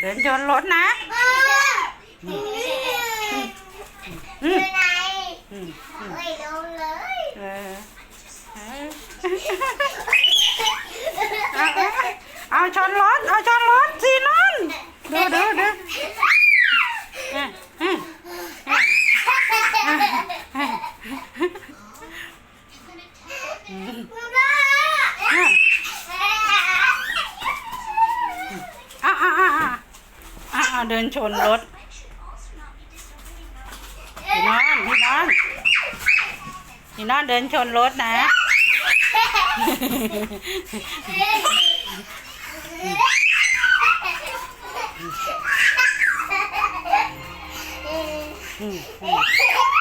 เดินชนรถนะอยู่ไหนไม่ลงเลยเออเออเอาเอาชนรถเอาชนรถสินนดูดูดูอะอะอะอะบ้าอะอะอะอะอะอะอะเดินชนรถ พี่น้องพี่น้องพี่น้องเดินชนรถนะ อืมอืม